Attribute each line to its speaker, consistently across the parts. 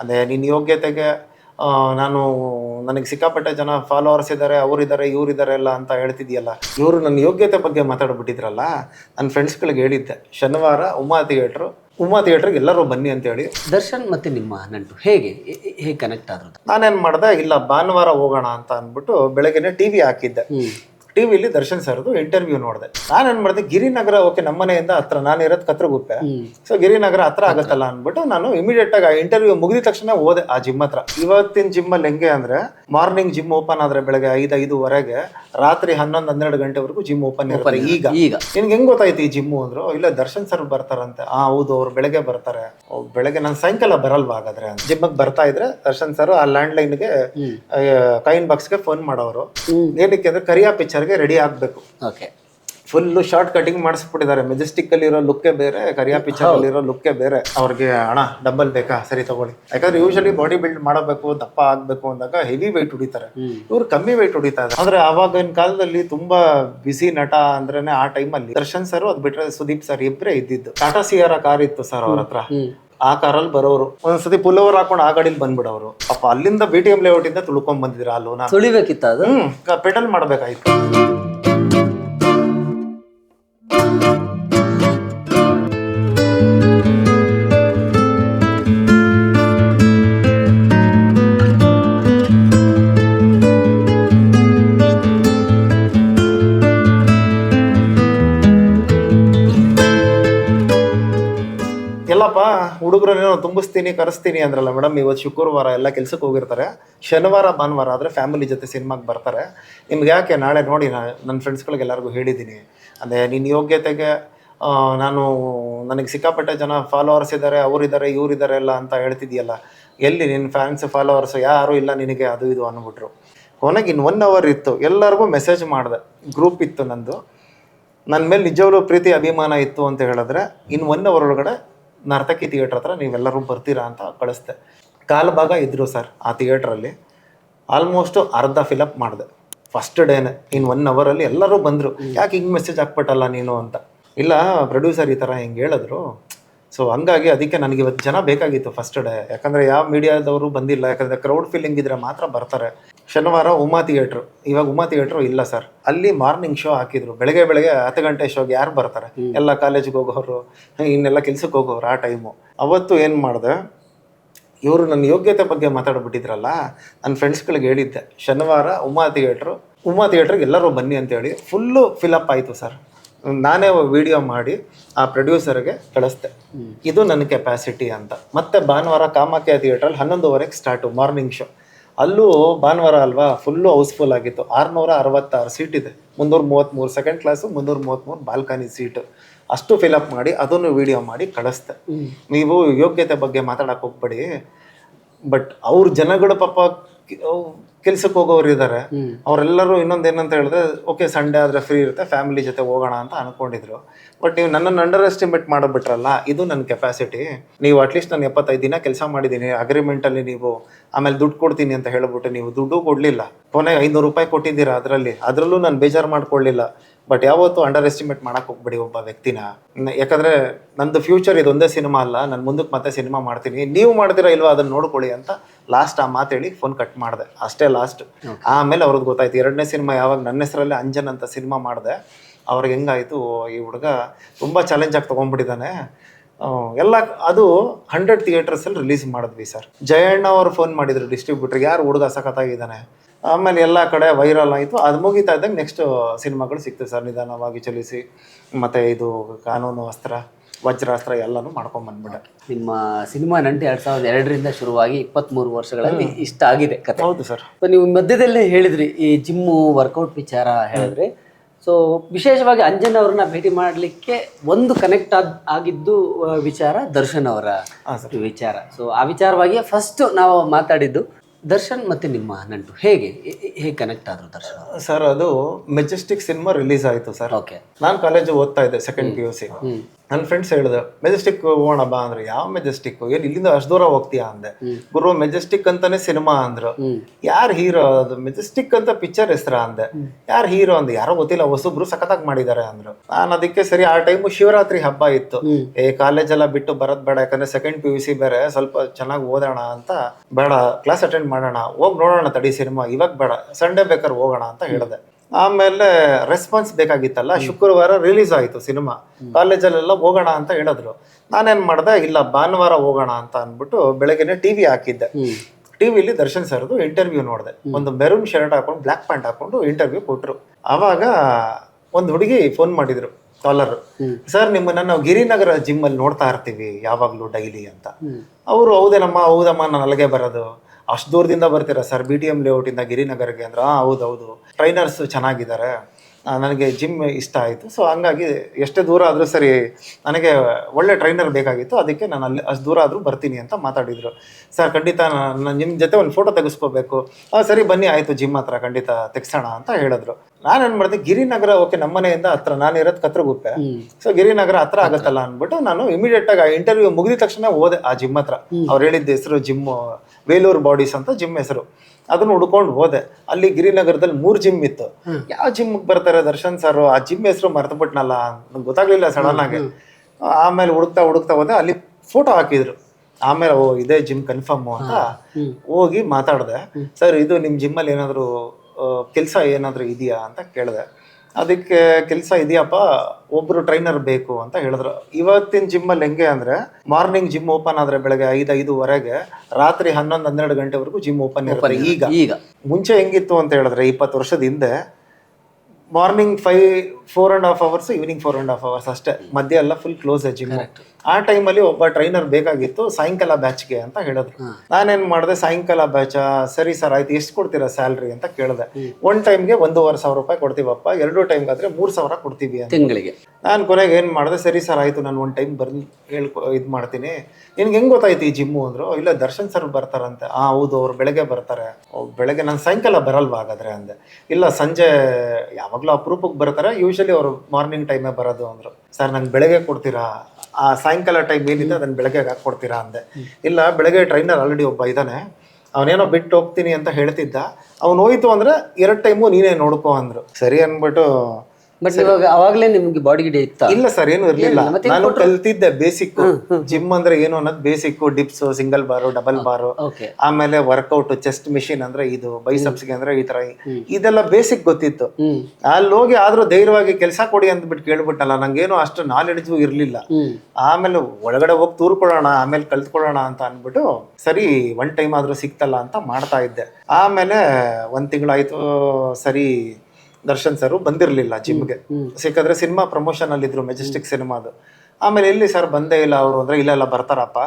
Speaker 1: ಅದೇ ನಿನ್ನ ಯೋಗ್ಯತೆಗೆ ನಾನು ನನಗೆ ಸಿಕ್ಕಾಪಟ್ಟೆ ಜನ ಫಾಲೋವರ್ಸ್ ಇದ್ದಾರೆ ಅವರಿದ್ದಾರೆ ಇವರಿದ್ದಾರೆ ಎಲ್ಲ ಅಂತ ಹೇಳ್ತಿದ್ಯಲ್ಲ. ಇವರು ನನ್ನ ಯೋಗ್ಯತೆ ಬಗ್ಗೆ ಮಾತಾಡ್ಬಿಟ್ಟಿದ್ರಲ್ಲ ನನ್ನ ಫ್ರೆಂಡ್ಸ್ಗಳಿಗೆ ಹೇಳಿದ್ದೆ. ಶನಿವಾರ ಉಮಾ ಥಿಯೇಟ್ರು ಉಮಾ ಥಿಯೇಟ್ರಿಗೆ ಎಲ್ಲರೂ ಬನ್ನಿ ಅಂತ ಹೇಳಿ.
Speaker 2: ದರ್ಶನ್ ಮತ್ತೆ ನಿಮ್ಮ ನಂಟು ಹೇಗೆ ಹೇಗೆ ಕನೆಕ್ಟ್ ಆದ್ರು
Speaker 1: ನಾನೇನು ಮಾಡ್ದೆ ಇಲ್ಲ ಭಾನುವಾರ ಹೋಗೋಣ ಅಂತ ಅಂದ್ಬಿಟ್ಟು ಬೆಳಗ್ಗೆನೆ ಟಿ ವಿ ಹಾಕಿದ್ದೆ. ಟಿವಿಲಿ ದರ್ಶನ್ ಸರ್ದು ಇಂಟರ್ವ್ಯೂ ನೋಡಿದೆ. ನಾನು ಏನ್ ಮಾಡಿದೆ ಗಿರಿನಗರ ಓಕೆ ನಮ್ಮ ಮನೆಯಿಂದ ಹತ್ರ ನಾನು ಇರೋದು ಕತ್ರಗುಪ್ಪೆ. ಸೊ ಗಿರಿನಗರ ಹತ್ರ ಆಗತ್ತಲ್ಲ ಅಂದ್ಬಿಟ್ಟು ನಾನು ಇಮಿಡಿಯೇಟ್ ಆಗಿ ಇಂಟರ್ವ್ಯೂ ಮುಗಿದ ತಕ್ಷಣ ಹೋದೆ ಆ ಜಿಮ್ ಹತ್ರ. ಇವತ್ತಿನ ಜಿಮ್ ಅಲ್ಲಿ ಹೆಂಗೆ ಅಂದ್ರೆ ಮಾರ್ನಿಂಗ್ ಜಿಮ್ ಓಪನ್ ಆದ್ರೆ ಬೆಳಗ್ಗೆ ಐದು ಐದುವರೆಗೆ ರಾತ್ರಿ ಹನ್ನೊಂದು ಹನ್ನೆರಡು ಗಂಟೆವರೆಗೂ ಜಿಮ್ ಓಪನ್ ಇರ್ತಾರೆ ಈಗ.
Speaker 2: ಈಗ.
Speaker 1: ನಿನ್ಗೆ ಹೆಂಗ್ ಗೊತ್ತಾಯ್ತು ಈ ಜಿಮ್ ಅಂದ್ರು? ಇಲ್ಲ ದರ್ಶನ್ ಸರ್ ಬರ್ತಾರಂತೆ. ಆ ಹೌದು ಅವ್ರು ಬೆಳಗ್ಗೆ ಬರ್ತಾರೆ. ಬೆಳಗ್ಗೆ ನಾನು ಸಾಯಂಕಾಲ ಬರಲ್ವಾ ಹಾಗಾದ್ರೆ ಜಿಮ್ ಬರ್ತಾ ಇದ್ರೆ ದರ್ಶನ್ ಸರ್ ಆ ಲ್ಯಾಂಡ್ ಲೈನ್ಗೆ ಕೈನ್ ಬಾಕ್ಸ್ಗೆ ಫೋನ್ ಮಾಡೋರು. ಏನಕ್ಕೆ ಅಂದ್ರೆ ಕರಿಯಾ ಪಿಕ್ಚರ್ಗೆ ರೆಡಿ ಆಗ್ಬೇಕು.
Speaker 2: ಓಕೆ
Speaker 1: ಫುಲ್ ಶಾರ್ಟ್ ಕಟಿಂಗ್ ಮಾಡಿಸ್ಬಿಟ್ಟಿದ್ದಾರೆ. ಮೆಜೆಸ್ಟಿಕ್ ಅಲ್ಲಿ ಇರೋ ಲುಕ್ಕೇ ಬೇರೆ ಕರಿಯಾ ಪಿಕ್ಚರ್ ಅಲ್ಲಿ ಇರೋ ಲುಕ್ಕೇ ಬೇರೆ. ಅವ್ರಿಗೆ ಹಣ ಡಬಲ್ ಬೇಕಾ? ಸರಿ ತಗೊಳ್ಳಿ. ಯಾಕಂದ್ರೆ ಯೂಶಲಿ ಬಾಡಿ ಬಿಲ್ಡ್ ಮಾಡಬೇಕು ದಪ್ಪ ಆಗ್ಬೇಕು ಅಂದಾಗ ಹೆವಿ ವೆಯ್ಟ್ ಹೊಡಿತಾರೆ ಇವ್ರು ಕಮ್ಮಿ ವೆಯ್ಟ್ ಹೊಡಿತಾ ಇದ್ದಾರೆ. ಆದ್ರೆ ಆವಾಗಿನ ಕಾಲದಲ್ಲಿ ತುಂಬಾ ಬಿಸಿ ನಟ ಅಂದ್ರೇನೆ ಆ ಟೈಮಲ್ಲಿ ದರ್ಶನ್ ಸರ್ ಅದ್ ಬಿಟ್ರೆ ಸುದೀಪ್ ಸರ್ ಇಬ್ರೆ ಇದ್ದಿದ್ದು. ಟಾಟಾ ಸಿಯರ ಕಾರ್ ಇತ್ತು ಸರ್ ಅವ್ರ ಹತ್ರ. ಆ ಕಾರಲ್ಲಿ ಬರೋರು. ಒಂದ್ಸತಿ ಪುಲ್ ಓವರ್ ಹಾಕೊಂಡು ಆ ಗಾಡಿಲಿ ಬಂದ್ಬಿಡೋರು. ಅಪ್ಪ ಅಲ್ಲಿಂದ ಬಿ ಟಿ ಎಂ ಲೇಔಟ್ ಇಂದ ತುಳ್ಕೊಂಡ್ ಬಂದಿದ್ರ ಅಲ್ಲೂ ನಾನು
Speaker 2: ತುಳಿಬೇಕಿತ್ತ ಅದು.
Speaker 1: ಪೆಡಲ್ ಮಾಡ್ಬೇಕಾಯ್ತು. ತುಂಬಿಸ್ತೀನಿ, ಕರೆಸ್ತೀನಿ ಅಂದ್ರಲ್ಲ ಮೇಡಮ್ ಇವತ್ತು ಶುಕ್ರವಾರ ಎಲ್ಲ ಕೆಲ್ಸಕ್ಕೆ ಹೋಗಿರ್ತಾರೆ. ಶನಿವಾರ, ಭಾನುವಾರ ಆದರೆ ಫ್ಯಾಮಿಲಿ ಜೊತೆ ಸಿನಿಮಾಗೆ ಬರ್ತಾರೆ. ನಿಮ್ಗೆ ಯಾಕೆ ನಾಳೆ ನೋಡಿ ನಾ ನನ್ನ ಫ್ರೆಂಡ್ಸ್ಗಳಿಗೆ ಎಲ್ಲರಿಗೂ ಹೇಳಿದ್ದೀನಿ ಅಂದರೆ ನಿನ್ನ ಯೋಗ್ಯತೆಗೆ ನಾನು ನನಗೆ ಸಿಕ್ಕಾಪಟ್ಟೆ ಜನ ಫಾಲೋವರ್ಸ್ ಇದ್ದಾರೆ ಅವರಿದ್ದಾರೆ ಇವರಿದ್ದಾರೆ ಎಲ್ಲ ಅಂತ ಹೇಳ್ತಿದ್ಯಲ್ಲ. ಎಲ್ಲಿ ನಿನ್ನ ಫ್ಯಾನ್ಸ್ ಫಾಲೋವರ್ಸ್ ಯಾರು ಇಲ್ಲ ನಿನಗೆ ಅದು ಇದು ಅಂದ್ಬಿಟ್ರು. ಕೊನೆಗೆ ಇನ್ನು ಒನ್ ಅವರ್ ಇತ್ತು, ಎಲ್ಲರಿಗೂ ಮೆಸೇಜ್ ಮಾಡಿದೆ. ಗ್ರೂಪ್ ಇತ್ತು ನಂದು. ನನ್ನ ಮೇಲೆ ನಿಜವಾಗ್ಲೂ ಪ್ರೀತಿ, ಅಭಿಮಾನ ಇತ್ತು ಅಂತ ಹೇಳಿದ್ರೆ ಇನ್ನು ಒನ್ ಅವರ್ ಒಳಗಡೆ ನರ್ತಕಿ ಥಿಯೇಟ್ರ್ ಹತ್ರ ನೀವೆಲ್ಲರೂ ಬರ್ತೀರಾ ಅಂತ ಕಳಿಸ್ದೆ. ಕಾಲು ಭಾಗ ಇದ್ರು ಸರ್ ಆ ಥಿಯೇಟ್ರಲ್ಲಿ ಆಲ್ಮೋಸ್ಟ್ ಅರ್ಧ ಫಿಲಪ್ ಮಾಡಿದೆ. ಫಸ್ಟ್ ಡೇನೆ ಇನ್ನು ಒನ್ ಅವರಲ್ಲಿ ಎಲ್ಲರೂ ಬಂದರು. ಯಾಕೆ ಹಿಂಗೆ ಮೆಸೇಜ್ ಹಾಕ್ಬಿಟ್ಟಲ್ಲ ನೀನು ಅಂತ. ಇಲ್ಲ ಪ್ರೊಡ್ಯೂಸರ್ ಈ ಥರ ಹಿಂಗೆ ಹೇಳಿದ್ರು. ಸೊ ಹಂಗಾಗಿ ಅದಕ್ಕೆ ನನಗೆ ಇವತ್ತು ಜನ ಬೇಕಾಗಿತ್ತು ಫಸ್ಟ್ ಡೇ ಯಾಕಂದರೆ ಯಾವ ಮೀಡಿಯಾದವರು ಬಂದಿಲ್ಲ. ಯಾಕಂದರೆ ಕ್ರೌಡ್ ಫೀಲಿಂಗ್ ಇದ್ರೆ ಮಾತ್ರ ಬರ್ತಾರೆ. ಶನಿವಾರ ಉಮಾ ಥಿಯೇಟ್ರು ಇವಾಗ ಉಮಾ ಥಿಯೇಟ್ರು ಇಲ್ಲ ಸರ್ ಅಲ್ಲಿ ಮಾರ್ನಿಂಗ್ ಶೋ ಹಾಕಿದ್ರು. ಬೆಳಗ್ಗೆ ಬೆಳಗ್ಗೆ ಹತ್ತು ಗಂಟೆ ಶೋಗೆ ಯಾರು ಬರ್ತಾರೆ? ಎಲ್ಲ ಕಾಲೇಜಿಗೆ ಹೋಗೋರು ಇನ್ನೆಲ್ಲ ಕೆಲ್ಸಕ್ಕೆ ಹೋಗೋರು ಆ ಟೈಮು ಅವತ್ತು ಏನು ಮಾಡಿದೆ? ಇವರು ನನ್ನ ಯೋಗ್ಯತೆ ಬಗ್ಗೆ ಮಾತಾಡ್ಬಿಟ್ಟಿದ್ರಲ್ಲ ನನ್ನ ಫ್ರೆಂಡ್ಸ್ಗಳಿಗೆ ಹೇಳಿದ್ದೆ. ಶನಿವಾರ ಉಮಾ ಥಿಯೇಟ್ರು ಉಮಾ ಥಿಯೇಟ್ರಿಗೆ ಎಲ್ಲರೂ ಬನ್ನಿ ಅಂತೇಳಿ ಫುಲ್ಲು ಫಿಲಪ್ ಆಯಿತು ಸರ್ ನಾನೇ ವಿಡಿಯೋ ಮಾಡಿ ಆ ಪ್ರೊಡ್ಯೂಸರ್ಗೆ ಕಳಿಸ್ದೆ. ಇದು ನನ್ನ ಕೆಪಾಸಿಟಿ ಅಂತ. ಮತ್ತೆ ಭಾನುವಾರ ಕಾಮಾಖ್ಯ ಥಿಯೇಟ್ರಲ್ಲಿ ಹನ್ನೊಂದುವರೆಗೆ ಸ್ಟಾರ್ಟು ಮಾರ್ನಿಂಗ್ ಶೋ ಅಲ್ಲೂ ಭಾನುವಾರ ಅಲ್ವಾ ಫುಲ್ಲು ಹೌಸ್ಫುಲ್ ಆಗಿತ್ತು. ಆರುನೂರ ಅರವತ್ತಾರು ಸೀಟ್ ಇದೆ. ಮುನ್ನೂರ ಮೂವತ್ತ್ಮೂರು ಸೆಕೆಂಡ್ ಕ್ಲಾಸು ಮುನ್ನೂರ ಮೂವತ್ತ್ಮೂರು ಬಾಲ್ಕನಿ ಸೀಟು ಅಷ್ಟು ಫಿಲಪ್ ಮಾಡಿ ಅದನ್ನು ವಿಡಿಯೋ ಮಾಡಿ ಕಳಿಸ್ದೆ. ನೀವು ಯೋಗ್ಯತೆ ಬಗ್ಗೆ ಮಾತಾಡಕ್ಕೆ ಹೋಗ್ಬೇಡಿ. ಬಟ್ ಅವ್ರ ಜನಗಳು ಪಾಪ ಕೆಲ್ಸಕ್ಕೆ ಹೋಗೋರು ಇದ್ದಾರೆ ಅವರೆಲ್ಲರೂ ಇನ್ನೊಂದು ಏನಂತ ಹೇಳಿದ್ರೆ ಓಕೆ ಸಂಡೇ ಆದರೆ ಫ್ರೀ ಇರುತ್ತೆ ಫ್ಯಾಮಿಲಿ ಜೊತೆ ಹೋಗೋಣ ಅಂತ ಅನ್ಕೊಂಡಿದ್ರು. ಬಟ್ ನೀವು ನನ್ನನ್ನು ಅಂಡರ್ ಎಸ್ಟಿಮೇಟ್ ಮಾಡಿಬಿಟ್ರಲ್ಲ ಇದು ನನ್ನ ಕೆಪಾಸಿಟಿ ನೀವು ಅಟ್ಲೀಸ್ಟ್ ನಾನು ಎಪ್ಪತ್ತೈದು ದಿನ ಕೆಲಸ ಮಾಡಿದ್ದೀನಿ ಅಗ್ರಿಮೆಂಟಲ್ಲಿ ನೀವು ಆಮೇಲೆ ದುಡ್ಡು ಕೊಡ್ತೀನಿ ಅಂತ ಹೇಳ್ಬಿಟ್ಟು ನೀವು ದುಡ್ಡು ಕೊಡಲಿಲ್ಲ. ಕೊನೆಗೆ ಐನೂರು ರೂಪಾಯಿ ಕೊಟ್ಟಿದ್ದೀರಾ ಅದರಲ್ಲಿ? ಅದರಲ್ಲೂ ನಾನು ಬೇಜಾರು ಮಾಡ್ಕೊಳ್ಳಿಲ್ಲ. ಬಟ್ ಯಾವತ್ತೂ ಅಂಡರ್ ಎಸ್ಟಿಮೇಟ್ ಮಾಡಕ್ಕೆ ಹೋಗ್ಬೇಡಿ ಒಬ್ಬ ವ್ಯಕ್ತಿನ. ನ- ಯಾಕಂದ್ರೆ ನಂದು ಫ್ಯೂಚರ್ ಇದೊಂದೇ ಸಿನಿಮಾ ಅಲ್ಲ ನಾನು ಮುಂದಕ್ಕೆ ಮತ್ತೆ ಸಿನಿಮಾ ಮಾಡ್ತೀನಿ. ನೀವು ಮಾಡ್ತೀರಾ ಇಲ್ವಾ ಅದನ್ನ ನೋಡ್ಕೊಳ್ಳಿ ಅಂತ ಲಾಸ್ಟ್ ಆ ಮಾತು ಹೇಳಿ ಫೋನ್ ಕಟ್ ಮಾಡಿದೆ. ಅಷ್ಟೇ ಲಾಸ್ಟ್ ಆಮೇಲೆ ಅವ್ರದ್ದು ಗೊತ್ತಾಯ್ತು. ಎರಡನೇ ಸಿನಿಮಾ ಯಾವಾಗ ನನ್ನ ಹೆಸರಲ್ಲೇ ಅಂಜನ್ ಅಂತ ಸಿನಿಮಾ ಮಾಡಿದೆ. ಅವ್ರಿಗೆ ಹೆಂಗಾಯ್ತು ಈ ಹುಡುಗ ತುಂಬ ಚಾಲೆಂಜ್ ಆಗಿ ತೊಗೊಂಡ್ಬಿಟ್ಟಿದ್ದಾನೆ ಆ, ಎಲ್ಲ ಅದು ಹಂಡ್ರೆಡ್ ಥಿಯೇಟರ್ಸಲ್ಲಿ ರಿಲೀಸ್ ಮಾಡಿದ್ವಿ ಸರ್ ಜಯಣ್ಣ ಅವ್ರು ಫೋನ್ ಮಾಡಿದ್ರು ಡಿಸ್ಟ್ರಿಬ್ಯೂಟರ್ ಯಾರು ಹುಡುಗ ಸಖತ್ತಾಗಿದ್ದಾನೆ? ಆಮೇಲೆ ಎಲ್ಲ ಕಡೆ ವೈರಲ್ ಆಯಿತು. ಅದು ಮುಗಿತಾ ಇದ್ದಂಗೆ ನೆಕ್ಸ್ಟ್ ಸಿನಿಮಾಗಳು ಸಿಕ್ತು ಸರ್. ನಿಧಾನವಾಗಿ ಚಲಿಸಿ ಮತ್ತು ಇದು ಕಾನೂನು ಅಸ್ತ್ರ ವಜ್ರಾಸ್ತ್ರ ಎಲ್ಲನೂ ಮಾಡ್ಕೊಂಡ್ಬಂದ್ಬಿಟ್ಟೆ
Speaker 2: ನಿಮ್ಮ ಸಿನಿಮಾ ನಂಟು ಎರಡ್ ಸಾವಿರದ ಎರಡರಿಂದ ಶುರುವಾಗಿ ಇಪ್ಪತ್ಮೂರು ವರ್ಷಗಳಲ್ಲಿ ಇಷ್ಟ ಆಗಿದೆ ಕತೆ.
Speaker 1: ಹೌದು ಸರ್.
Speaker 2: ನೀವು ಮಧ್ಯದಲ್ಲೇ ಹೇಳಿದ್ರಿ ಈ ಜಿಮ್ಮು ವರ್ಕೌಟ್ ವಿಚಾರ ಹೇಳಿದ್ರಿ. ಸೊ ವಿಶೇಷವಾಗಿ ಅಂಜನ್ ಅವ್ರನ್ನ ಭೇಟಿ ಮಾಡಲಿಕ್ಕೆ ಒಂದು ಕನೆಕ್ಟ್ ಆದ ಆಗಿದ್ದು ವಿಚಾರ ದರ್ಶನ್ ಅವರ ವಿಚಾರ. ಸೊ ಆ ವಿಚಾರವಾಗಿ ಫಸ್ಟ್ ನಾವು ಮಾತಾಡಿದ್ದು ದರ್ಶನ್ ಮತ್ತೆ ನಿಮ್ಮ ನಂಟು ಹೇಗೆ ಹೇಗೆ ಕನೆಕ್ಟ್ ಆದ್ರು ದರ್ಶನ್?
Speaker 1: ಸರ್ ಅದು ಮೆಜೆಸ್ಟಿಕ್ ಸಿನಿಮಾ ರಿಲೀಸ್ ಆಯಿತು ಸರ್.
Speaker 2: ಓಕೆ
Speaker 1: ನಾನು ಕಾಲೇಜು ಓದ್ತಾ ಇದ್ದೆ ಸೆಕೆಂಡ್ ಪಿ ಯು ಸಿ ನನ್ನ ಫ್ರೆಂಡ್ಸ್ ಹೇಳಿದ್ರು ಮೆಜೆಸ್ಟಿಕ್ ಹೋಗೋಣ ಬಾ ಅಂದ್ರೆ. ಯಾವ ಮೆಜೆಸ್ಟಿಕ್ ಏನ್ ಇಲ್ಲಿಂದ ಅಷ್ಟು ದೂರ ಹೋಗ್ತೀಯಾ? ಅಂದೆ. ಗುರು ಮೆಜೆಸ್ಟಿಕ್ ಅಂತಾನೆ ಸಿನಿಮಾ ಅಂದ್ರು. ಯಾರ್ ಹೀರೋ ಅದು ಮೆಜೆಸ್ಟಿಕ್ ಅಂತ ಪಿಕ್ಚರ್ ಹೆಸ್ರ? ಅಂದೆ. ಯಾರ್ ಹೀರೋ ಅಂದ್. ಯಾರೋ ಗೊತ್ತಿಲ್ಲ ಹೊಸಬ್ರು ಸಖತ್ತಾಗಿ ಮಾಡಿದ್ದಾರೆ ಅಂದ್ರು. ನಾನು ಅದಕ್ಕೆ ಸರಿ ಆ ಟೈಮು ಶಿವರಾತ್ರಿ ಹಬ್ಬ ಇತ್ತು. ಏ ಕಾಲೇಜ್ ಎಲ್ಲ ಬಿಟ್ಟು ಬರೋದ್ ಬೇಡ ಯಾಕಂದ್ರೆ ಸೆಕೆಂಡ್ ಪಿ ಯು ಸಿ ಬೇರೆ ಸ್ವಲ್ಪ ಚೆನ್ನಾಗಿ ಓದೋಣ ಅಂತ ಬೇಡ ಕ್ಲಾಸ್ ಅಟೆಂಡ್ ಮಾಡೋಣ ಹೋಗಿ ನೋಡೋಣ ತಡಿ ಸಿನಿಮಾ ಇವಾಗ ಬೇಡ ಸಂಡೇ ಬೇಕಾದ್ರೆ ಹೋಗೋಣ ಅಂತ ಹೇಳಿದೆ. ಆಮೇಲೆ ರೆಸ್ಪಾನ್ಸ್ ಬೇಕಾಗಿತ್ತಲ್ಲ ಶುಕ್ರವಾರ ರಿಲೀಸ್ ಆಯಿತು ಸಿನಿಮಾ. ಕಾಲೇಜಲ್ಲೆಲ್ಲ ಹೋಗೋಣ ಅಂತ ಹೇಳಿದ್ರು. ನಾನೇನ್ ಮಾಡ್ದೆ ಇಲ್ಲ ಭಾನುವಾರ ಹೋಗೋಣ ಅಂತ ಅಂದ್ಬಿಟ್ಟು ಬೆಳಗ್ಗೆನೆ ಟಿವಿ ಹಾಕಿದ್ದೆ. ಟಿವಿಲಿ ದರ್ಶನ್ ಸರ್ದು ಇಂಟರ್ವ್ಯೂ ನೋಡಿದೆ. ಒಂದು ಮೆರೂನ್ ಶರ್ಟ್ ಹಾಕೊಂಡು ಬ್ಲ್ಯಾಕ್ ಪ್ಯಾಂಟ್ ಹಾಕೊಂಡು ಇಂಟರ್ವ್ಯೂ ಕೊಟ್ರು. ಅವಾಗ ಒಂದು ಹುಡುಗಿ ಫೋನ್ ಮಾಡಿದ್ರು ಕಾಲರ್ ಸರ್ ನಿಮ್ಮನ್ನ ನಾವು ಗಿರಿನಗರ ಜಿಮ್ ಅಲ್ಲಿ ನೋಡ್ತಾ ಇರ್ತೀವಿ ಯಾವಾಗ್ಲೂ ಡೈಲಿ ಅಂತ. ಅವರು ಹೌದೇನಮ್ಮ ಹೌದಮ್ಮ ನಾನು ಅಲ್ಲಿಗೆ ಬರೋದು. ಅಷ್ಟು ದೂರದಿಂದ ಬರ್ತೀರಾ ಸರ್? ಬಿ ಟಿ ಎಂ ಲೇಔಟಿಂದ ಗಿರಿನಗರ್ಗೆ ಅಂದ್ರೆ? ಹೌದು ಹೌದು. ಟ್ರೈನರ್ಸ್ ಚೆನ್ನಾಗಿದ್ದಾರೆ. ನನಗೆ ಜಿಮ್ ಇಷ್ಟ ಆಯಿತು. ಸೊ ಹಂಗಾಗಿ ಎಷ್ಟೇ ದೂರ ಆದರೂ ಸರಿ ನನಗೆ ಒಳ್ಳೆ ಟ್ರೈನರ್ ಬೇಕಾಗಿತ್ತು. ಅದಕ್ಕೆ ನಾನು ಅಲ್ಲಿ ಅಷ್ಟು ದೂರ ಆದರೂ ಬರ್ತೀನಿ ಅಂತ ಮಾತಾಡಿದರು. ಸರ್ ಖಂಡಿತ ನಾನು ನಿಮ್ಮ ಜೊತೆ ಒಂದು ಫೋಟೋ ತೆಗೆಸ್ಕೋಬೇಕು. ಹಾಂ ಸರಿ ಬನ್ನಿ ಆಯಿತು ಜಿಮ್ ಹತ್ರ ಖಂಡಿತ ತೆಗ್ಸೋಣ ಅಂತ ಹೇಳಿದ್ರು. ನಾನೇನು ಮಾಡಿದೆ ಗಿರಿನಗರ ಓಕೆ ನಮ್ಮ ಮನೆಯಿಂದ ಹತ್ರ ನಾನು ಇರೋದು ಕತ್ರಗುಪ್ಪೆ. ಸೊ ಗಿರಿನಗರ ಹತ್ರ ಆಗುತ್ತಲ್ಲ ಅಂದ್ಬಿಟ್ಟು ನಾನು ಇಮಿಡಿಯೇಟ್ ಆಗಿ ಆ ಇಂಟರ್ವ್ಯೂ ಮುಗಿದ ತಕ್ಷಣ ಹೋದೆ ಆ ಜಿಮ್ ಹತ್ರ. ಅವ್ರು ಹೇಳಿದ್ದ ಹೆಸರು ಜಿಮ್ ವೇಲೂರ್ ಬಾಡೀಸ್ ಅಂತ ಜಿಮ್ ಹೆಸರು. ಅದನ್ನ ಹುಡ್ಕೊಂಡು ಹೋದೆ. ಅಲ್ಲಿ ಗಿರಿನಗರದಲ್ಲಿ ಮೂರ್ ಜಿಮ್ ಇತ್ತು. ಯಾವ ಜಿಮ್ ಬರ್ತಾರೆ ದರ್ಶನ್ ಸರ್ ಆ ಜಿಮ್ ಹೆಸರು ಮರ್ತಬಿಟ್ನಲ್ಲ ನಂಗೆ ಗೊತ್ತಾಗ್ಲಿಲ್ಲ ಸಡನ್ ಆಗಿ. ಆಮೇಲೆ ಹುಡುಕ್ತಾ ಹುಡುಕ್ತಾ ಹೋದೆ. ಅಲ್ಲಿ ಫೋಟೋ ಹಾಕಿದ್ರು. ಆಮೇಲೆ ಓ ಇದೇ ಜಿಮ್ ಕನ್ಫರ್ಮ್ ಅಂತ ಹೋಗಿ ಮಾತಾಡಿದೆ. ಸರ್ ಇದು ನಿಮ್ ಜಿಮ್ ಅಲ್ಲಿ ಏನಾದ್ರು ಕೆಲಸ ಏನಾದ್ರು ಇದೆಯಾ? ಅಂತ ಕೇಳಿದೆ. ಅದಕ್ಕೆ ಕೆಲಸ ಇದೆಯಪ್ಪ ಒಬ್ರು ಟ್ರೈನರ್ ಬೇಕು ಅಂತ ಹೇಳಿದ್ರು. ಇವತ್ತಿನ ಜಿಮ್ ಅಲ್ಲಿ ಹೆಂಗೆ ಅಂದ್ರೆ ಮಾರ್ನಿಂಗ್ ಜಿಮ್ ಓಪನ್ ಆದ್ರೆ ಬೆಳಗ್ಗೆ ಐದು ಐದುವರೆಗೆ ರಾತ್ರಿ ಹನ್ನೊಂದು ಹನ್ನೆರಡು ಗಂಟೆವರೆಗೂ ಜಿಮ್ ಓಪನ್ ಇರುತ್ತೆ. ಈಗ
Speaker 2: ಈಗ.
Speaker 1: ಮುಂಚೆ ಹೆಂಗಿತ್ತು ಅಂತ ಹೇಳಿದ್ರೆ ಇಪ್ಪತ್ತು ವರ್ಷದ ಹಿಂದೆ morning five four and half hours evening four and half hours ಅಷ್ಟೇ. ಮಧ್ಯ ಎಲ್ಲ ಫುಲ್ ಕ್ಲೋಸ್ ಜಿಮ್ ಆ ಟೈಮಲ್ಲಿ ಒಬ್ಬ ಟ್ರೈನರ್ ಬೇಕಾಗಿತ್ತು ಸಾಯಂಕಾಲ ಬ್ಯಾಚ್ಗೆ ಅಂತ ಹೇಳಿದ್ರು. ನಾನೇನ್ ಮಾಡಿದೆ ಸಾಯಂಕಾಲ ಬ್ಯಾಚ ಸರಿ ಸರ್ ಆಯ್ತು ಎಷ್ಟು ಕೊಡ್ತೀರಾ ಸ್ಯಾಲ್ರಿ ಅಂತ ಕೇಳಿದೆ. ಒನ್ ಟೈಮ್ಗೆ ಒಂದೂವರೆ ಸಾವಿರ ರೂಪಾಯಿ ಕೊಡ್ತೀವಪ್ಪ ಎರಡು ಟೈಮ್ ಆದ್ರೆ ಮೂರ್ ಸಾವಿರ ಕೊಡ್ತೀವಿ ಅಂತ.
Speaker 2: ತಿಂಗಳಿಗೆ.
Speaker 1: ನಾನು ಕೊನೆಗೆ ಏನು ಮಾಡಿದೆ ಸರಿ ಸರ್ ಆಯ್ತು ನಾನು ಒಂದು ಟೈಮ್ ಬರ್ದು ಹೇಳ್ಕೊ ಇದು ಮಾಡ್ತೀನಿ. ನಿನ್ಗೆ ಹೆಂಗ್ ಗೊತ್ತಾಯ್ತು ಈ ಜಿಮ್ಮು ಅಂದ್ರು ಇಲ್ಲ ದರ್ಶನ್ ಸರ್ ಬರ್ತಾರಂತೆ. ಆ ಹೌದು ಅವ್ರು ಬೆಳಗ್ಗೆ ಬರ್ತಾರೆ. ಬೆಳಗ್ಗೆ ನಾನು ಸಾಯಂಕಾಲ ಬರಲ್ವಾ ಹಾಗಾದ್ರೆ ಅಂದೆ. ಇಲ್ಲ ಸಂಜೆ ಯಾವಾಗಲೂ ಅಪರೂಪಕ್ಕೆ ಬರ್ತಾರೆ ಯೂಶಲಿ ಅವರು ಮಾರ್ನಿಂಗ್ ಟೈಮೇ ಬರೋದು ಅಂದ್ರು. ಸರ್ ನಂಗೆ ಬೆಳಗ್ಗೆ ಕೊಡ್ತೀರಾ? ಆ ಸಾಯಂಕಾಲ ಟೈಮ್ ಏನಿದೆ ಅದನ್ನು ಬೆಳಗ್ಗೆ ಹಾಕ್ಕೊಡ್ತೀರಾ ಅಂದೆ. ಇಲ್ಲ ಬೆಳಗ್ಗೆ ಟ್ರೈನರ್ ಆಲ್ರೆಡಿ ಒಬ್ಬ ಇದ್ದಾನೆ ಅವನೇನೋ ಬಿಟ್ಟು ಹೋಗ್ತೀನಿ ಅಂತ ಹೇಳ್ತಿದ್ದ. ಅವ್ನು ಹೋಯ್ತು ಅಂದ್ರೆ ಎರಡು ಟೈಮು ನೀನೇ ನೋಡ್ಕೊ ಅಂದ್ರು. ಸರಿ ಅನ್ಬಿಟ್ಟು
Speaker 2: ಬಟ್ ಇವಾಗ ಅವಾಗಲೇ ನಿಮ್ಗೆ ಬಾಡಿ ಗಿಡಿ ಇತ್ತ?
Speaker 1: ಇಲ್ಲ ಸರ್ ಏನು ಇರಲಿಲ್ಲ. ನಾನು ಕಲ್ತಿದ್ದೆ ಬೇಸಿಕ್ ಜಿಮ್ ಅಂದ್ರೆ ಏನು ಅನ್ನೋದು basic dips single bar double bar ಆಮೇಲೆ ವರ್ಕೌಟ್ ಚೆಸ್ಟ್ ಮಿಷಿನ್ ಅಂದ್ರೆ ಇದು ಬೈಸಪ್ಸ್ಗೆ ಅಂದ್ರೆ ಈ ತರ. ಇದೆಲ್ಲ ಬೇಸಿಕ್ ಗೊತ್ತಿತ್ತು. ಅಲ್ಲಿ ಹೋಗಿ ಆದ್ರೂ ಧೈರ್ಯವಾಗಿ ಕೆಲಸ ಕೊಡಿ ಅಂದ್ಬಿಟ್ಟು ಕೇಳ್ಬಿಟ್ಟಲ್ಲ ನಂಗೇನು ಅಷ್ಟು ನಾಲೆಡ್ಜ್ ಇರ್ಲಿಲ್ಲ. ಆಮೇಲೆ ಒಳಗಡೆ ಹೋಗಿ ತೂರ್ಕೊಳ್ಳೋಣ ಆಮೇಲೆ ಕಲ್ತ್ಕೊಳ್ಳೋಣ ಅಂತ ಅನ್ಬಿಟ್ಟು ಸರಿ ಒನ್ ಟೈಮ್ ಆದ್ರೂ ಸಿಕ್ತಲ್ಲ ಅಂತ ಮಾಡ್ತಾ ಇದ್ದೆ. ಆಮೇಲೆ ಒಂದ್ ತಿಂಗಳಾಯ್ತು ಸರಿ ದರ್ಶನ್ ಸರ್ ಬಂದಿರಲಿಲ್ಲ ಜಿಮ್ಗೆ. ಸಿಕ್ಕಾದ್ರೆ ಸಿನಿಮಾ ಪ್ರಮೋಷನ್ ಅಲ್ಲಿ ಇದ್ರು ಮೆಜೆಸ್ಟಿಕ್ ಸಿನಿಮಾದು ಆಮೇಲೆ ಎಲ್ಲಿ ಸರ್ ಬಂದೇ ಇಲ್ಲ ಅವರು ಅಂದ್ರೆ ಇಲ್ಲ ಇಲ್ಲ ಬರ್ತಾರಪ್ಪ.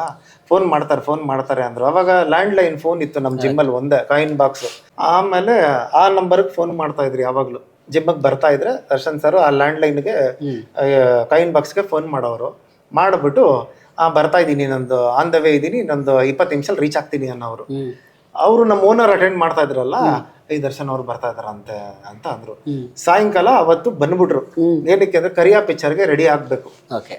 Speaker 1: ಫೋನ್ ಮಾಡ್ತಾರೆ ಫೋನ್ ಮಾಡ್ತಾರೆ ಅಂದ್ರು. ಅವಾಗ ಲ್ಯಾಂಡ್ ಲೈನ್ ಫೋನ್ ಇತ್ತು ನಮ್ಮ ಜಿಮ್ಮಲ್ಲಿ ಒಂದೇ ಕಾಯಿನ್ ಬಾಕ್ಸ್ ಆಮೇಲೆ ಆ ನಂಬರ್ಗೆ ಫೋನ್ ಮಾಡ್ತಾ ಇದ್ರಿ ಯಾವಾಗ್ಲೂ. ಜಿಮ್ಗೆ ಬರ್ತಾ ಇದ್ರೆ ದರ್ಶನ್ ಸರ್ ಆ ಲ್ಯಾಂಡ್ ಲೈನ್ಗೆ ಕಾಯಿನ್ ಬಾಕ್ಸ್ಗೆ ಫೋನ್ ಮಾಡೋರು. ಮಾಡಿಬಿಟ್ಟು ಆ ಬರ್ತಾ ಇದ್ದೀನಿ ನಂದು ಆನ್ ದ ವೇ ಇದ್ದೀನಿ ನಂದು ಇಪ್ಪತ್ತು ನಿಮಿಷ ರೀಚ್ ಆಗ್ತೀನಿ ಅನ್ನೋರು. ಅವರು ನಮ್ಮ ಓನರ್ ಅಟೆಂಡ್ ಮಾಡ್ತಾ ಇದ್ರಲ್ಲ ಈ ದರ್ಶನ್ ಅವ್ರು ಬರ್ತಾ ಇದಾರಂತೆ ಅಂತ ಅಂದ್ರು. ಸಾಯಂಕಾಲ ಅವತ್ತು ಬಂದ್ಬಿಟ್ರು. ಏನಕ್ಕೆ ಅಂದ್ರೆ ಕರಿಯಾ ಪಿಕ್ಚರ್ಗೆ ರೆಡಿ ಆಗ್ಬೇಕು.
Speaker 2: ಓಕೆ.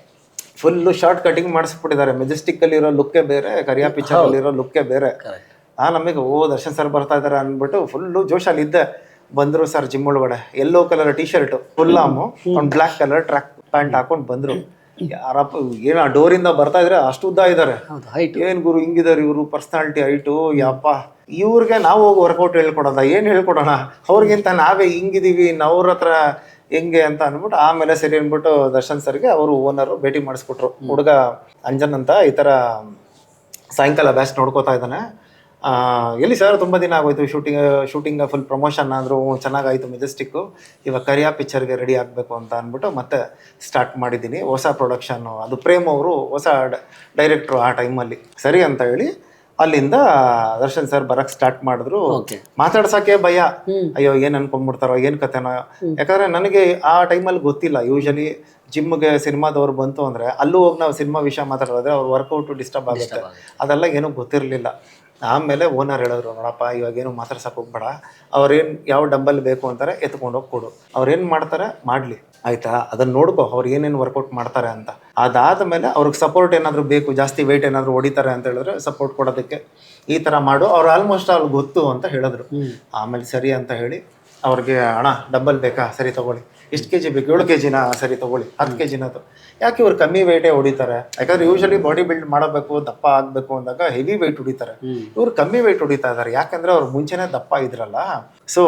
Speaker 1: ಫುಲ್ಲು ಶಾರ್ಟ್ ಕಟಿಂಗ್ ಮಾಡಿಸ್ಬಿಟ್ಟಿದ್ದಾರೆ. ಮೆಜೆಸ್ಟಿಕ್ ಅಲ್ಲಿರೋ ಲುಕ್ಕೇ ಬೇರೆ ಕರಿಯಾ ಪಿಕ್ಚರ್ ಅಲ್ಲಿರೋ ಲುಕ್ಕೇ ಬೇರೆ. ಆ ನಮಗೆ ಓ ದರ್ಶನ್ ಸರ್ ಬರ್ತಾ ಇದಾರೆ ಅಂದ್ಬಿಟ್ಟು ಫುಲ್ಲು ಜೋಶಲ್ಲಿ ಇದ್ದೆ. ಬಂದ್ರು ಸರ್ ಜಿಮ್ ಒಳಗಡೆ. Yellow colour T shirt full ಆಮು ಒಂದು ಬ್ಲಾಕ್ ಕಲರ್ ಟ್ರ್ಯಾಕ್ ಪ್ಯಾಂಟ್ ಹಾಕೊಂಡು ಬಂದ್ರು. ಯಾರಪ್ಪ ಏನು ಆ ಡೋರಿಂದ ಬರ್ತಾ ಇದ್ರೆ ಅಷ್ಟು ಉದ್ದ ಇದ್ದಾರೆ ಏನ್ ಗುರು ಹಿಂಗಿದಾರೆ ಇವರು ಪರ್ಸನಾಲಿಟಿ ಹೈಟು ಯಪ್ಪ. ಇವ್ರಿಗೆ ನಾವು ಹೋಗಿ ವರ್ಕೌಟ್ ಹೇಳ್ಕೊಡೋದ? ಏನು ಹೇಳ್ಕೊಡೋಣ? ಅವ್ರಿಗಿಂತ ನಾವೇ ಹಿಂಗಿದೀವಿ ನವ್ರ ಹತ್ರ ಹೆಂಗೆ ಅಂತ ಅಂದ್ಬಿಟ್ಟು ಆಮೇಲೆ ಸರಿ ಅಂದ್ಬಿಟ್ಟು ದರ್ಶನ್ ಸರ್ಗೆ ಅವರು ಓನರು ಭೇಟಿ ಮಾಡಿಸ್ಕೊಟ್ರು. ಹುಡುಗ ಅಂಜನ್ ಅಂತ ಈ ಥರ ಸಾಯಂಕಾಲ ಬ್ಯಾಚ್ ನೋಡ್ಕೋತಾ ಇದ್ದಾನೆ. ಎಲ್ಲಿ ಸರ್ ತುಂಬ ದಿನ ಆಗೋಯ್ತು? ಶೂಟಿಂಗ್ ಶೂಟಿಂಗ್ ಫುಲ್ ಪ್ರಮೋಷನ್ ಆದರೂ ಚೆನ್ನಾಗಾಯಿತು ಮೆಜೆಸ್ಟಿಕ್ಕು ಇವಾಗ ಕರಿಯಾ ಪಿಕ್ಚರ್ಗೆ ರೆಡಿ ಆಗಬೇಕು ಅಂತ ಅಂದ್ಬಿಟ್ಟು ಮತ್ತೆ ಸ್ಟಾರ್ಟ್ ಮಾಡಿದ್ದೀನಿ. ಹೊಸ ಪ್ರೊಡಕ್ಷನ್ನು ಅದು ಪ್ರೇಮ್ ಅವರು ಹೊಸ ಡೈರೆಕ್ಟ್ರು ಆ ಟೈಮಲ್ಲಿ ಸರಿ ಅಂತ ಹೇಳಿ ಅಲ್ಲಿಂದ ದರ್ಶನ್ ಸರ್ ಬರಕ್ ಸ್ಟಾರ್ಟ್ ಮಾಡಿದ್ರು. ಮಾತಾಡ್ಸಕ್ಕೆ ಭಯ. ಅಯ್ಯೋ ಏನ್ ಅನ್ಕೊಂಡ್ಬಿಡ್ತಾರೋ ಏನ್ ಕಥೆನೋ. ಯಾಕಂದ್ರೆ ನನಗೆ ಆ ಟೈಮಲ್ಲಿ ಗೊತ್ತಿಲ್ಲ. ಯೂಶಲಿ ಜಿಮ್ಗೆ ಸಿನಿಮಾದವ್ರು ಬಂತು ಅಂದ್ರೆ ಅಲ್ಲೂ ಹೋಗಿ ನಾವು ಸಿನಿಮಾ ವಿಷಯ ಮಾತಾಡೋದ್ರೆ ಅವ್ರ ವರ್ಕೌಟ್ ಡಿಸ್ಟರ್ಬ್ ಆಗುತ್ತೆ. ಅದೆಲ್ಲ ಏನೂ ಗೊತ್ತಿರಲಿಲ್ಲ. ಆಮೇಲೆ ಓನರ್ ಹೇಳಿದ್ರು ನೋಡಪ್ಪ ಇವಾಗೇನು ಮಾತಾಡ್ಸಕ್ ಹೋಗ್ಬೇಡ. ಅವ್ರೇನು ಯಾವ ಡಂಬಲ್ ಬೇಕು ಅಂತಾರೆ ಎತ್ಕೊಂಡು ಹೋಗಿ ಕೊಡು. ಅವ್ರೇನು ಮಾಡ್ತಾರೆ ಮಾಡಲಿ. ಆಯ್ತಾ? ಅದನ್ನ ನೋಡ್ಕೋ ಅವ್ರು ಏನೇನು ವರ್ಕೌಟ್ ಮಾಡ್ತಾರೆ ಅಂತ. ಅದಾದ ಮೇಲೆ ಅವ್ರಿಗೆ ಸಪೋರ್ಟ್ ಏನಾದರೂ ಬೇಕು ಜಾಸ್ತಿ ವೆಯ್ಟ್ ಏನಾದರೂ ಹೊಡಿತಾರೆ ಅಂತ ಹೇಳಿದ್ರೆ ಸಪೋರ್ಟ್ ಕೊಡೋದಕ್ಕೆ ಈ ಥರ ಮಾಡು. ಅವ್ರು ಆಲ್ಮೋಸ್ಟ್ ಅವ್ರಿಗೆ ಗೊತ್ತು ಅಂತ ಹೇಳಿದ್ರು. ಆಮೇಲೆ ಸರಿ ಅಂತ ಹೇಳಿ ಅವ್ರಿಗೆ ಹಣ ಡಬ್ಬಲ್ ಬೇಕಾ? ಸರಿ ತಗೊಳ್ಳಿ. ಎಷ್ಟು ಕೆ ಜಿ ಬೇಕು? ಏಳು ಕೆ ಜಿನ ಸರಿ ತಗೊಳ್ಳಿ. ಹತ್ತು ಕೆ ಜಿನದು ಯಾಕೆ ಇವ್ರು ಕಮ್ಮಿ ವೆಯ್ಟೇ ಹೊಡಿತಾರೆ? ಯಾಕಂದ್ರೆ ಯೂಶಲಿ ಬಾಡಿ ಬಿಲ್ಡ್ ಮಾಡಬೇಕು ದಪ್ಪ ಆಗಬೇಕು ಅಂದಾಗ ಹೆವಿ ವೆಯ್ಟ್ ಹೊಡಿತಾರೆ. ಇವ್ರು ಕಮ್ಮಿ ವೆಯ್ಟ್ ಹೊಡಿತಾ ಇದ್ದಾರೆ ಯಾಕಂದ್ರೆ ಅವ್ರು ಮುಂಚೆನೆ ದಪ್ಪ ಇದ್ರಲ್ಲ. ಸೊ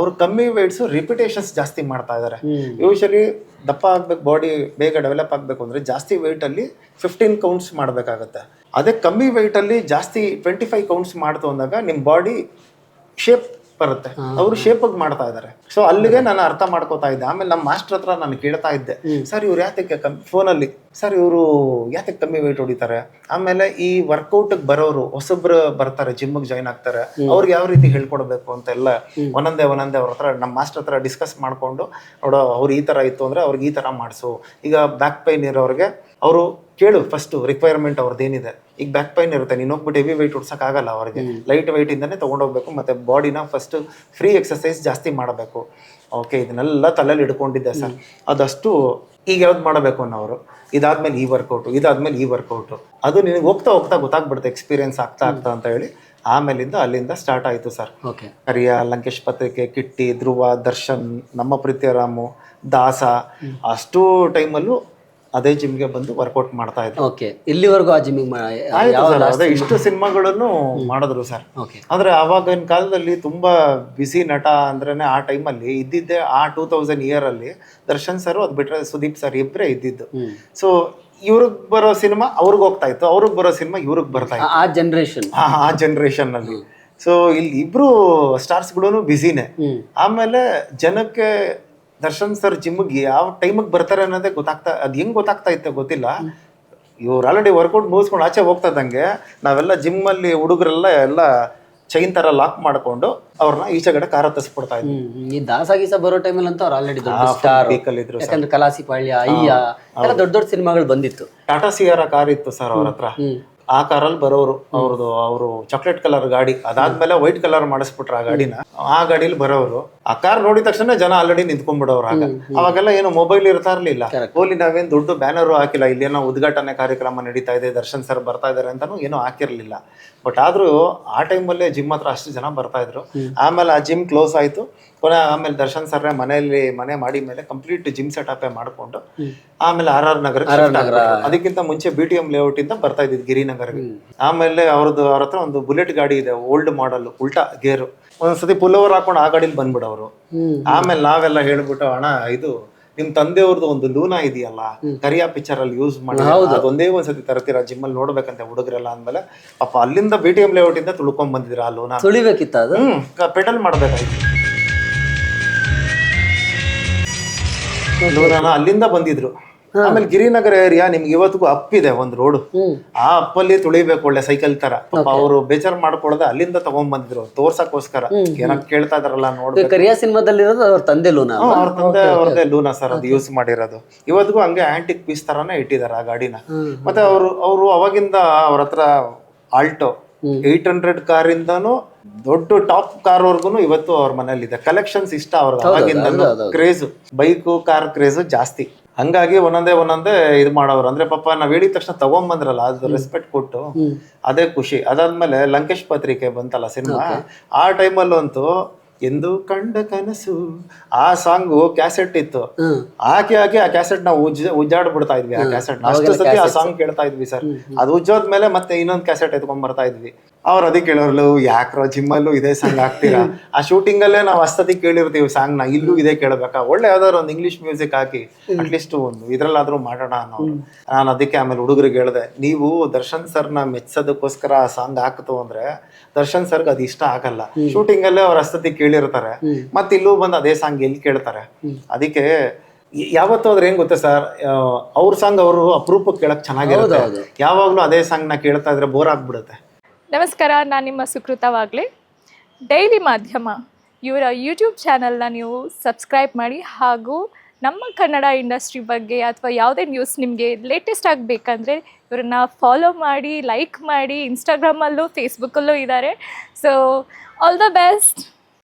Speaker 1: ಅವ್ರು ಕಮ್ಮಿ ವೆಯ್ಟ್ಸ್ ರಿಪಿಟೇಷನ್ಸ್ ಜಾಸ್ತಿ ಮಾಡ್ತಾ ಇದ್ದಾರೆ ಯೂಶಲಿ ದಪ್ಪ ಆಗ್ಬೇಕು ಬಾಡಿ ಬೇಗ ಡೆವಲಪ್ ಆಗಬೇಕು ಅಂದ್ರೆ ಜಾಸ್ತಿ ಅಲ್ಲಿ ಫಿಫ್ಟೀನ್ ಕೌಂಟ್ಸ್ ಮಾಡಬೇಕಾಗತ್ತೆ. ಅದೇ ಕಮ್ಮಿ ಅಲ್ಲಿ ಜಾಸ್ತಿ ಟ್ವೆಂಟಿ ಫೈವ್ ಕೌಂಟ್ಸ್ ಮಾಡ್ತು ಅಂದಾಗ ನಿಮ್ಮ ಬಾಡಿ ಶೇಪ್ ಬರುತ್ತೆ. ಅವರು ಶೇಪಾಗಿ ಮಾಡ್ತಾ ಇದ್ದಾರೆ ಸೊ ಅಲ್ಲಿಗೆ ನಾನು ಅರ್ಥ ಮಾಡ್ಕೋತಾ ಇದ್ದೆ. ಆಮೇಲೆ ನಮ್ಮ ಮಾಸ್ಟರ್ ಹತ್ರ ನಾನು ಕೇಳ್ತಾ ಇದ್ದೆ. ಸರ್ ಇವ್ರು ಯಾತಕ್ಕೆ ಕಮ್ಮಿ ಫೋನಲ್ಲಿ ಸರ್ ಇವರು ಯಾತಕ್ಕೆ ಕಮ್ಮಿ ವೆಯ್ಟ್ ಹೊಡಿತಾರೆ? ಆಮೇಲೆ ಈ ವರ್ಕೌಟ್ ಬರೋರು ಹೊಸಬ್ರು ಬರ್ತಾರೆ ಜಿಮ್ಗೆ ಜಾಯ್ನ್ ಆಗ್ತಾರೆ. ಅವ್ರಿಗೆ ಯಾವ ರೀತಿ ಹೇಳ್ಕೊಡ್ಬೇಕು ಅಂತ ಎಲ್ಲ ಒಂದೊಂದೇ ಒಂದೊಂದೇ ಅವ್ರ ಹತ್ರ ನಮ್ಮ ಮಾಸ್ಟರ್ ಹತ್ರ ಡಿಸ್ಕಸ್ ಮಾಡ್ಕೊಂಡು ನೋಡೋ ಅವ್ರು ಈ ತರ ಇತ್ತು ಅಂದ್ರೆ ಅವ್ರಿಗೆ ಈ ತರ ಮಾಡಿಸು. ಈಗ ಬ್ಯಾಕ್ ಪೈನ್ ಇರೋರಿಗೆ ಅವರು ಕೇಳು ಫಸ್ಟ್ ರಿಕ್ವೈರ್ಮೆಂಟ್ ಅವ್ರದ್ದು ಏನಿದೆ. ಈಗ ಬ್ಯಾಕ್ ಪೈನ್ ಇರುತ್ತೆ ನೀನು ಹೋಗ್ಬಿಟ್ಟು ಹೆವಿ ವೆಯ್ಟ್ ಆಗಲ್ಲ ಅವ್ರಿಗೆ. ಲೈಟ್ ವೆಯ್ಟ್ ಇಂದಾನೆ ತಗೊಂಡೋಗ್ಬೇಕು ಮತ್ತೆ ಬಾಡಿನ ಫಸ್ಟ್ ಫ್ರೀ ಎಕ್ಸಸೈಸ್ ಜಾಸ್ತಿ ಮಾಡಬೇಕು. ಓಕೆ ಇದನ್ನೆಲ್ಲ ತಲೆಯಲ್ಲಿ ಇಟ್ಕೊಂಡಿದ್ದೆ ಸರ್ ಅದಷ್ಟು ಈಗ ಯಾವ್ದು ಮಾಡಬೇಕು ಅನ್ನೋರು? ಇದಾದ್ಮೇಲೆ ಈ ವರ್ಕೌಟು ಇದಾದ್ಮೇಲೆ ಈ ವರ್ಕೌಟು ಅದು ನಿನಗೆ ಹೋಗ್ತಾ ಹೋಗ್ತಾ ಗೊತ್ತಾಗ್ಬಿಡುತ್ತೆ ಎಕ್ಸ್ಪೀರಿಯನ್ಸ್ ಆಗ್ತಾ ಆಗ್ತಾ ಅಂತ ಹೇಳಿ. ಆಮೇಲಿಂದ ಅಲ್ಲಿಂದ ಸ್ಟಾರ್ಟ್ ಆಯಿತು ಸರ್
Speaker 2: ಓಕೆ
Speaker 1: ಕರಿಯ ಲಂಕೇಶ್ ಪತ್ರಿಕೆ ಕಿಟ್ಟಿ ಧ್ರುವ ದರ್ಶನ್ ನಮ್ಮ ಪ್ರೀತಿಯರಾಮು ದಾಸ. ಅಷ್ಟು ಟೈಮಲ್ಲೂ ಅದೇ ಜಿಮ್ಗೆ ಬಂದು ವರ್ಕೌಟ್ ಮಾಡ್ತಾ ಇದ್ರು
Speaker 2: ಓಕೆ ಇಲ್ಲಿವರೆಗೂ ಆ ಜಿಮ್ಮಿಗೆ
Speaker 1: ಅದೇ ಇಷ್ಟು ಸಿನಿಮಾಗಳನ್ನು ಮಾಡಿದ್ರು ಸರ್. ಅಂದ್ರೆ ಆವಾಗಿನ ಕಾಲದಲ್ಲಿ ತುಂಬಾ ಬಿಸಿ ನಟ ಅಂದ್ರೇನೆ ಆ ಟೈಮಲ್ಲಿ ಇದ್ದಿದ್ದೆ ಆ ಟೂ ತೌಸಂಡ್ ಇಯರ್ ಅಲ್ಲಿ ದರ್ಶನ್ ಸರ್ ಅದ್ ಬಿಟ್ರೆ ಸುದೀಪ್ ಸರ್ ಇಬ್ಬರೇ ಇದ್ದಿದ್ದು. ಸೊ ಇವ್ರಿಗೆ ಬರೋ ಸಿನಿಮಾ ಅವ್ರಿಗೆ ಹೋಗ್ತಾ ಇತ್ತು. ಅವ್ರಿಗೆ ಬರೋ ಸಿನಿಮಾ ಇವ್ರಿಗೆ ಬರ್ತಾ ಇತ್ತು.
Speaker 2: ಆ ಜನ್ರೇಷನ್
Speaker 1: ಆ ಆ ಜನರೇಷನ್ ಅಲ್ಲಿ. ಸೊ ಇಲ್ಲಿ ಇಬ್ರು ಸ್ಟಾರ್ಸ್ಗಳೂ ಬಿಸಿನೇ
Speaker 2: ಹ್ಮ್.
Speaker 1: ಆಮೇಲೆ ಜನಕ್ಕೆ ದರ್ಶನ್ ಸರ್ ಜಿಮ್ಗೆ ಯಾವ ಟೈಮಿಗೆ ಬರ್ತಾರೆ ಅನ್ನೋದೇ ಗೊತ್ತಾಗ್ತಾ ಅದು ಹೆಂಗ್ ಗೊತ್ತಾಗ್ತಾ ಇತ್ತು ಗೊತ್ತಿಲ್ಲ. ಇವ್ರು ಆಲ್ರೆಡಿ ವರ್ಕೌಟ್ ಮುಗಿಸ್ಕೊಂಡು ಆಚೆ ಹೋಗ್ತಾ ಇದ್ದಂಗೆ ನಾವೆಲ್ಲ ಜಿಮ್ಮಲ್ಲಿ ಹುಡುಗರೆಲ್ಲ ಎಲ್ಲ ಚೈನ್ ತರ ಲಾಕ್ ಮಾಡ್ಕೊಂಡು ಅವ್ರನ್ನ ಈಚೆಗಡೆ ಕಾರ ತರಿಸ್ಬಿಡ್ತಾ ಇದ್ವಿ.
Speaker 2: ಈ ದಾಸ ಗೀಸ ಬರೋ ಟೈಮಲ್ಲಿ ಅಂತ ಅವ್ರು ಆಲ್ರೆಡಿ ದೊಡ್ಡ ಸ್ಟಾರ್
Speaker 1: ಇದ್ರು
Speaker 2: ಯಾಕಂದ್ರೆ ಕಲಾಸಿ ಪಾಳ್ಯ ಅಯ್ಯ ಎಲ್ಲ ದೊಡ್ಡ ದೊಡ್ಡ ಸಿನಿಮಾಗಳು ಬಂದಿತ್ತು.
Speaker 1: ಟಾಟಾ ಸಿಯಾರ ಕಾರ್ ಇತ್ತು ಸರ್ ಅವ್ರ ಹತ್ರ. ಆ ಕಾರಲ್ಲಿ ಬರೋರು ಅವ್ರದ್ದು ಅವರು ಚಾಕ್ಲೇಟ್ ಕಲರ್ ಗಾಡಿ ಅದಾದ್ಮೇಲೆ ವೈಟ್ ಕಲರ್ ಮಾಡಿಸ್ಬಿಟ್ರು ಆ ಗಾಡಿನ. ಆ ಗಾಡಿಲಿ ಬರೋರು ಆ ಕಾರ್ ನೋಡಿದ ತಕ್ಷಣ ಜನ ಆಲ್ರೆಡಿ ನಿಂತ್ಕೊಂಡ್ಬಿಡೋರು ಆಗ. ಅವಾಗೆಲ್ಲ ಏನು ಮೊಬೈಲ್ ಇರ್ತಾ ಇರ್ಲಿಲ್ಲ. ಓಲಿ ನಾವೇನು ದೊಡ್ಡ ಬ್ಯಾನರ್ ಹಾಕಿಲ್ಲ. ಇಲ್ಲಿ ಏನೋ ಉದ್ಘಾಟನೆ ಕಾರ್ಯಕ್ರಮ ನಡೀತಾ ಇದೆ. ದರ್ಶನ್ ಸರ್ ಬರ್ತಾ ಇದಾರೆ ಅಂತಾನು ಏನೂ ಹಾಕಿರ್ಲಿಲ್ಲ. ಬಟ್ ಆದ್ರೂ ಆ ಟೈಮಲ್ಲೇ ಜಿಮ್ ಹತ್ರ ಅಷ್ಟು ಜನ ಬರ್ತಾ ಇದ್ರು. ಆಮೇಲೆ ಆ ಜಿಮ್ ಕ್ಲೋಸ್ ಆಯ್ತು. ಪುನಃ ಆಮೇಲೆ ದರ್ಶನ್ ಸರ್ ಮನೆಯಲ್ಲಿ ಮನೆ ಮಾಡಿ ಮೇಲೆ ಕಂಪ್ಲೀಟ್ ಜಿಮ್ ಸೆಟಪ್ ಮಾಡ್ಕೊಂಡು ಆಮೇಲೆ ಆರ್ ಆರ್ ನಗರ. ಅದಕ್ಕಿಂತ ಮುಂಚೆ ಬಿ ಟಿ ಎಂ ಲೇಔಟ್ ಇಂದ ಬರ್ತಾ ಇದ್ದಿದ್ದು ಗಿರಿನಗರ್ಗೆ ಆಮೇಲೆ ಅವ್ರದ್ದು ಅವ್ರ ಹತ್ರ ಒಂದು ಬುಲೆಟ್ ಗಾಡಿ ಇದೆ ಓಲ್ಡ್ ಮಾಡಲ್ ಉಲ್ಟಾ ಗೇರು. ಒಂದ್ಸತಿ ಪುಲ್ ಓವರ್ ಹಾಕೊಂಡು ಆ ಗಾಡಿಲಿ ಬಂದ್ಬಿಡೋರು. ಆಮೇಲೆ ನಾವೆಲ್ಲ ಹೇಳ್ಬಿಟ್ಟು ಅಣ್ಣ ಇದು ನಿಮ್ ತಂದೆಯವ್ರದ್ದು ಒಂದು ಲೂನಾ ಇದೆಯಲ್ಲ ಕರಿಯಾ ಪಿಕ್ಚರ್ ಅಲ್ಲಿ ಯೂಸ್ ಮಾಡಿ ಅದೊಂದೇ ಒಂದ್ಸತಿ ತರ್ತೀರಾ ಜಿಮ್ ಅಲ್ಲಿ ನೋಡ್ಬೇಕಂತ ಹುಡುಗರೆಲ್ಲ ಅಂದ್ಮೇಲೆ ಪಾಪ ಅಲ್ಲಿಂದ ಬಿ ಟಿ ಎಂ ಲೇಔಟ್ ಇಂದ ತುಳ್ಕೊಂಡ್ ಬಂದಿದ್ರ ಆ ಲೂನಾ?
Speaker 2: ತುಳಿಬೇಕಿತ್ತ ಅದು?
Speaker 1: ಪೆಡಲ್ ಮಾಡ್ಬೇಕಾಯ್ತು. ಲೂನಾನ ಅಲ್ಲಿಂದ ಬಂದಿದ್ರು. ಆಮೇಲೆ ಗಿರಿನಗರ ಏರಿಯಾ ನಿಮ್ಗೆ ಇವತ್ತಿಗೂ ಅಪ್ ಇದೆ ಒಂದು ರೋಡ್ ಆ ಅಪ್ಪಲ್ಲಿ ತುಳಿಬೇಕು ಒಳ್ಳೆ ಸೈಕಲ್ ತರ. ಅವರು ಬೇಜಾರ್ ಮಾಡ್ಕೊಳ್ದ ಅಲ್ಲಿಂದ ತಗೊಂಡ್ ಬಂದಿದ್ರು. ತೋರ್ಸಕ್ಕೋಸ್ಕರ. ಏನೋ ಕೇಳ್ತಾ ಇದಾರಲ್ಲ ನೋಡಿ
Speaker 2: ಕರಿಯಾ ಸಿನಿಮಾದಲ್ಲಿರೋದು ಅವ್ರ ತಂದೆ ಲೂನಾ
Speaker 1: ಅವ್ರ ತಂದೆ ಅವ್ರದ್ದೇ ಲೂನಾ ಸರ್ ಅದು ಯೂಸ್ ಮಾಡಿರೋದು. ಇವತ್ತಿಗೂ ಹಂಗೆ ಆಂಟಿಕ್ ಪೀಸ್ ತರಾನೇ ಇಟ್ಟಿದ್ದಾರೆ ಆ ಗಾಡಿನ. ಮತ್ತೆ ಅವರು ಅವರು ಅವಾಗಿಂದ ಅವ್ರ ಹತ್ರ ಆಲ್ಟೋ ಏಟ್ ಹಂಡ್ರೆಡ್ ಕಾರ್ ಇಂದಾನು ದೊಡ್ಡ ಟಾಪ್ ಕಾರ್ ವರ್ಗುನು ಇವತ್ತು ಅವ್ರ ಮನೇಲಿ ಇದೆ ಕಲೆಕ್ಷನ್ಸ್ ಇಷ್ಟ ಅವ್ರ ಅವಾಗಿಂದ ಕ್ರೇಜ್ ಬೈಕ್ ಕಾರ್ ಕ್ರೇಜ್ ಜಾಸ್ತಿ. ಹಂಗಾಗಿ ಒಂದೊಂದೇ ಒಂದೊಂದೇ ಇದು ಮಾಡೋರು. ಅಂದ್ರೆ ಪಾಪ ನಾವ್ ಹೇಳಿದ ತಕ್ಷಣ ತಗೊಂಬಂದ್ರಲ್ಲ ಅದು ರೆಸ್ಪೆಕ್ಟ್ ಕೊಟ್ಟು ಅದೇ ಖುಷಿ. ಅದಾದ್ಮೇಲೆ ಲಂಕೇಶ್ ಪತ್ರಿಕೆ ಬಂತಲ್ಲ ಸಿನಿಮಾ ಆ ಟೈಮಲ್ಲಂತೂ ಎಂದು ಕಂಡ ಕನಸು ಆ ಸಾಂಗ್ ಕ್ಯಾಸೆಟ್ ಇತ್ತು. ಹಾಕಿ ಹಾಕಿ ಆ ಕ್ಯಾಸೆಟ್ ನಾವು ಉಜ್ಜ ಉಜ್ಜಾಡ್ ಬಿಡ್ತಾ ಇದ್ವಿ. ಆ ಕ್ಯಾಸೆಟ್ ಅಷ್ಟು ಸತಿ ಆ ಸಾಂಗ್ ಕೇಳ್ತಾ ಇದ್ವಿ ಸರ್. ಅದು ಉಜ್ಜೋದ್ಮೇಲೆ ಮತ್ತೆ ಇನ್ನೊಂದು ಕ್ಯಾಸೆಟ್ ಎತ್ಕೊಂಡ್ ಬರ್ತಾ ಇದ್ವಿ. ಅವ್ರು ಅದಕ್ಕೆ ಕೇಳೋರ್ಲು ಯಾಕ್ರೋ ಜಿಮ್ಮಲ್ಲೂ ಇದೇ ಸಾಂಗ್ ಹಾಕ್ತೀರಾ? ಆ ಶೂಟಿಂಗ್ ಅಲ್ಲೇ ನಾವು ಅಷ್ಟತಿ ಕೇಳಿರ್ತೀವಿ ಸಾಂಗ್ನ ಇಲ್ಲೂ ಇದೇ ಕೇಳಬೇಕಾ? ಒಳ್ಳೆ ಯಾವ್ದಾದ್ರು ಒಂದು ಇಂಗ್ಲಿಷ್ ಮ್ಯೂಸಿಕ್ ಹಾಕಿ ಅಟ್ಲೀಸ್ಟ್ ಒಂದು ಇದ್ರಲ್ಲಾದ್ರೂ ಮಾಡೋಣ ಅನ್ನೋ ನಾನು ಅದಕ್ಕೆ ಆಮೇಲೆ ಹುಡುಗರಿಗೆ ಹೇಳಿದೆ ನೀವು ದರ್ಶನ್ ಸರ್ನ ಮೆಚ್ಚೋದಕ್ಕೋಸ್ಕರ ಆ ಸಾಂಗ್ ಹಾಕ್ತು ಅಂದ್ರೆ ದರ್ಶನ್ ಸರ್ಗೆ ಅದು ಇಷ್ಟ ಆಗಲ್ಲ. ಶೂಟಿಂಗ್ ಅಲ್ಲೇ ಅವ್ರ ಅಷ್ಟತಿ ಕೇಳಿರ್ತಾರೆ. ಮತ್ತೆ ಇಲ್ಲೂ ಬಂದು ಅದೇ ಸಾಂಗ್ ಎಲ್ಲಿ ಕೇಳ್ತಾರೆ? ಅದಕ್ಕೆ ಯಾವತ್ತು ಯಾವತ್ತೂ ಆದ್ರೆ ಏನ್ ಗೊತ್ತಾ ಸರ್ ಅವ್ರ ಸಾಂಗ್ ಅವರು ಅಪರೂಪಕ್ಕೆ ಕೇಳಕ್ ಚೆನ್ನಾಗಿರುತ್ತೆ. ಯಾವಾಗ್ಲೂ ಅದೇ ಸಾಂಗ್ನ ಕೇಳ್ತಾ ಇದ್ರೆ ಬೋರ್ ಆಗ್ಬಿಡುತ್ತೆ.
Speaker 3: ನಮಸ್ಕಾರ, ನಾನು ನಿಮ್ಮ ಸುಕೃತ ವಾಗ್ಲೆ. ಡೈಲಿ ಮಾಧ್ಯಮ, ಇವರ ಯೂಟ್ಯೂಬ್ ಚಾನಲ್ನ ನೀವು ಸಬ್ಸ್ಕ್ರೈಬ್ ಮಾಡಿ ಹಾಗೂ ನಮ್ಮ ಕನ್ನಡ ಇಂಡಸ್ಟ್ರಿ ಬಗ್ಗೆ ಅಥವಾ ಯಾವುದೇ ನ್ಯೂಸ್ ನಿಮಗೆ ಲೇಟೆಸ್ಟ್ ಆಗಬೇಕಂದ್ರೆ ಇವ್ರನ್ನ ಫಾಲೋ ಮಾಡಿ ಲೈಕ್ ಮಾಡಿ ಇನ್ಸ್ಟಾಗ್ರಾಮಲ್ಲೂ ಫೇಸ್ಬುಕ್ಕಲ್ಲೂ ಇದ್ದಾರೆ ಸೊ ಆಲ್ ದ ಬೆಸ್ಟ್